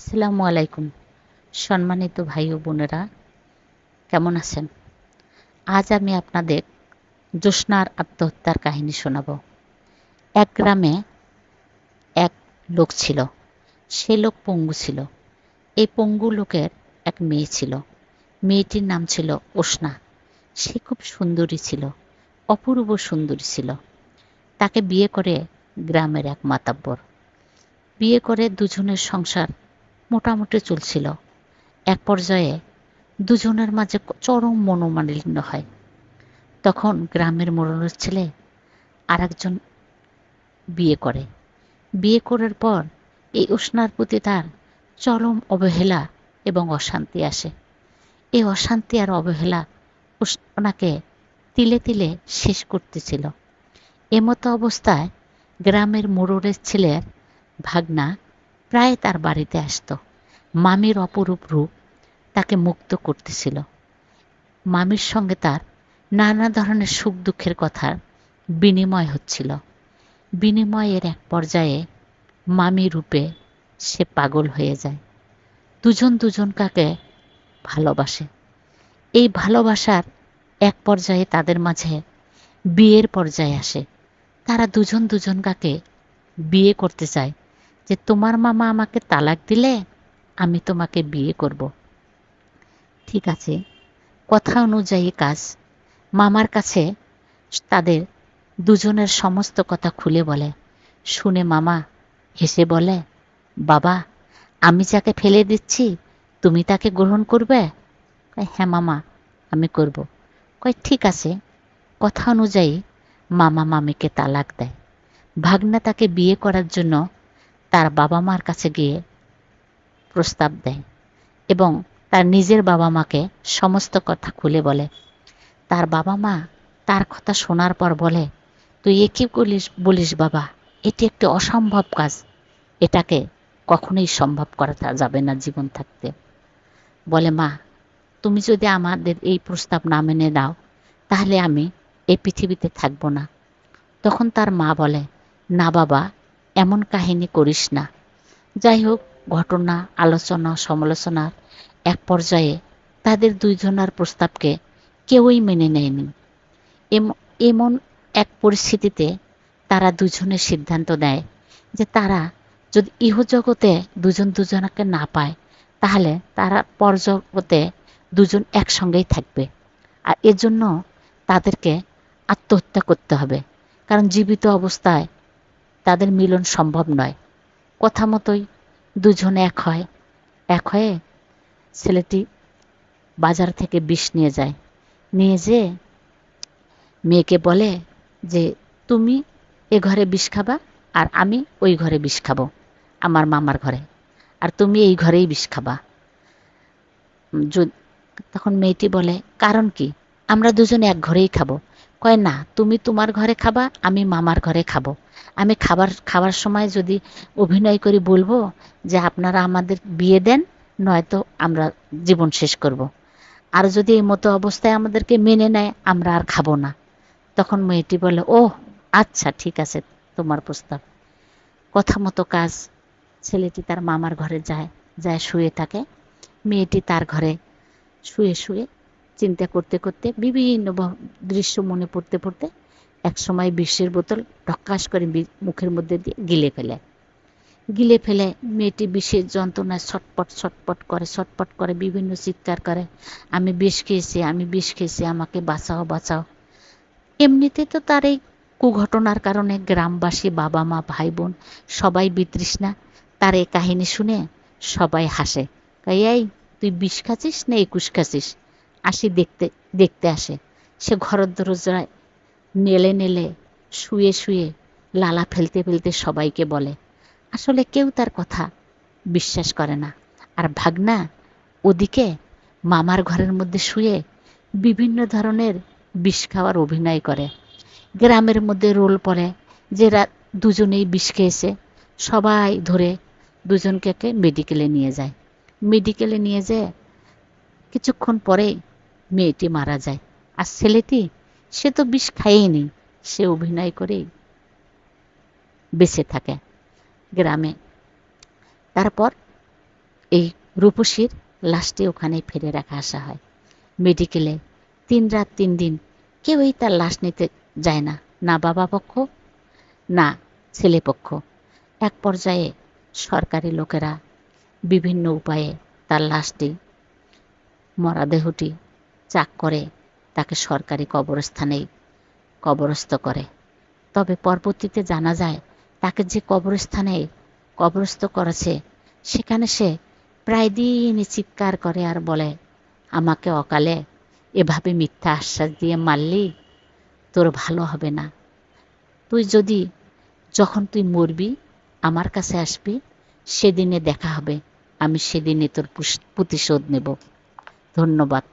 আসসালামু আলাইকুম, সম্মানিত ভাই ও বোনেরা, কেমন আছেন? আজ আমি আপনাদের জ্যোৎস্নার আত্মহত্যার কাহিনী শোনাব। এক গ্রামে এক লোক ছিল, সে লোক পঙ্গু ছিল। এই পঙ্গু লোকের এক মেয়ে ছিল। মেয়েটির নাম ছিল ওসনা। সে খুব সুন্দরী ছিল, অপূর্ব সুন্দরী ছিল। তাকে বিয়ে করে গ্রামের এক মাতাব্বর। বিয়ে করে দুজনের সংসার মোটামুটি চলছিল। এক পর্যায়ে দুজনের মাঝে চরম মনোমালিন্য হয়। তখন গ্রামের মোড়লের ছেলে আরেকজন বিয়ে করে। বিয়ে করার পর এই উষ্ণার প্রতি তার চরম অবহেলা এবং অশান্তি আসে। এই অশান্তি আর অবহেলা ওনাকে তিলে তিলে শেষ করতেছিল। এমতো অবস্থায় গ্রামের মোড়লের ছেলের ভাগনা প্রায় তার বাড়িতে আসতো। মামির অপরূপ রূপ তাকে মুক্ত করতেছিল। মামির সঙ্গে তার নানা ধরনের সুখ দুঃখের কথার বিনিময় হচ্ছিল। বিনিময়ের এক পর্যায়ে মামি রূপে সে পাগল হয়ে যায়। দুজন দুজন কাকে ভালোবাসে। এই ভালোবাসার এক পর্যায়ে তাদের মাঝে বিয়ের পর্যায়ে আসে। তারা দুজন দুজন কাকে বিয়ে করতে চায়। যে তোমার মামা আমাকে তালাক দিলে আমি তোমাকে বিয়ে করব। ঠিক আছে, কথা অনুযায়ী কাজ। মামার কাছে তাদের দুজনের সমস্ত কথা খুলে বলে। শুনে মামা হেসে বলে, বাবা, আমি যাকে ফেলে দিচ্ছি, তুমি তাকে গ্রহণ করবে? হ্যাঁ মামা, আমি করব। কয়, ঠিক আছে। কথা অনুযায়ী মামা মামিকে তালাক দেয়। ভাগনা তাকে বিয়ে করার জন্য তার বাবা মার কাছে গিয়ে প্রস্তাব দেয় এবং তার নিজের বাবা মাকে সমস্ত কথা খুলে বলে। তার বাবা মা তার কথা শোনার পর বলে, তুই এ কী বলিস বলিস বাবা? এটি একটি অসম্ভব কাজ। এটাকে কখনোই সম্ভব করা যাবে না জীবন থাকতে। বলে, মা, তুমি যদি আমাদের এই প্রস্তাব না মেনে দাও তাহলে আমি এই পৃথিবীতে থাকব না। তখন তার মা বলে, না বাবা এমন কাহিনী করিস না। যাই হোক ঘটনা, আলোচনা, সমালোচনার এক পর্যায়ে তাদের দুইজনার প্রস্তাবকে কেউই মেনে নেয়নি। এমন এক পরিস্থিতিতে তারা দুজনের সিদ্ধান্ত দেয় যে তারা যদি ইহজগতে দুজন দুজনকে না পায়, তাহলে তারা পরজগতে দুজন একসঙ্গেই থাকবে। আর এজন্য তাদেরকে আত্মহত্যা করতে হবে। কারণ জীবিত অবস্থায় তাদের মিলন সম্ভব নয়। কথা মতোই দুজন এক হয়। এক হয়ে ছেলেটি বাজার থেকে বিষ নিয়ে যায়। নিয়ে যেয়ে মেয়েকে বলে যে, তুমি এ ঘরে বিষ খাবা আর আমি ওই ঘরে বিষ খাব, আমার মামার ঘরে। আর তুমি এই ঘরেই বিষ খাবা। তখন মেয়েটি বলে, কারণ কি? আমরা দুজনে এক ঘরেই খাব। কয়, না, তুমি তোমার ঘরে খাবা, আমি মামার ঘরে খাব। আমি খাবার খাবার সময় যদি অভিনয় করি বলব যে, আপনারা আমাদের বিয়ে দেন, নয়তো আমরা জীবন শেষ করব। আর যদি এই মতো অবস্থায় আমাদেরকে মেনে নেয়, আমরা আর খাব না। তখন মেয়েটি বলে ও আচ্ছা ঠিক আছে, তোমার প্রস্তাব। কথা মতো কাজ, ছেলেটি তার মামার ঘরে যায় যায় শুয়ে থাকে। মেয়েটি তার ঘরে শুয়ে শুয়ে চিন্তা করতে করতে, বিভিন্ন দৃশ্য মনে পড়তে পড়তে এক সময় বিষের বোতল ঢক্কাস করে মুখের মধ্যে দিয়ে গিলে ফেলে। গিলে ফেলে, মেয়েটি বিষের যন্ত্রণায় ছটপট ছটপট করে ছটপট করে, বিভিন্ন চিৎকার করে, আমি বিষ খেয়েছি, আমি বিষ খেয়েছি, আমাকে বাঁচাও বাঁচাও। এমনিতে তো তার এই কুঘটনার কারণে গ্রামবাসী বাবা মা ভাই বোন সবাই বিতৃষ্ণা। তার এই কাহিনী শুনে সবাই হাসে। এই, তুই বিষ খাচ্ছিস না একুশ খাচ্ছিস? আসি দেখতে দেখতে আসে। সে ঘরের দরজায় নেলে নেলে শুয়ে শুয়ে লালা ফেলতে ফেলতে সবাইকে বলে, আসলে কেউ তার কথা বিশ্বাস করে না। আর ভাগনা ওদিকে মামার ঘরের মধ্যে শুয়ে বিভিন্ন ধরনের বিষ খাওয়ার অভিনয় করে। গ্রামের মধ্যে রোল পড়ে যে দুজনেই বিষ খেয়েছে। সবাই ধরে দুজনকে মেডিকেলে নিয়ে যায়। মেডিকেলে নিয়ে যেয়ে কিছুক্ষণ পরেই মেয়েটি মারা যায়। আর ছেলেটি, সে তো বিষ খাইয়েনি সে অভিনয় করেই বেঁচে থাকে গ্রামে। তারপর এই রূপসীর লাশটি ওখানে ফেলে রাখা আসা হয়। মেডিকেলে তিন রাত তিন দিন কেউই তার লাশ নিতে যায় না না বাবা পক্ষ, না ছেলে পক্ষ। এক পর্যায়ে সরকারি লোকেরা বিভিন্ন উপায়ে তার লাশটি, মরাদেহটি চাক করে, তাকে সরকারি কবরস্থানেই কবরস্থ করে। তবে পরবর্তীতে জানা যায়, তাকে যে কবরস্থানে কবরস্থ করেছে, সেখানে সে প্রায় দিনই চিৎকার করে আর বলে, আমাকে অকালে এভাবে মিথ্যা আশ্বাস দিয়ে মারলি? তোর ভালো হবে না। তুই যদি, যখন তুই মরবি, আমার কাছে আসবি, সেদিনে দেখা হবে। আমি সেদিনে তোর প্রতিশোধ নেব। ধন্যবাদ।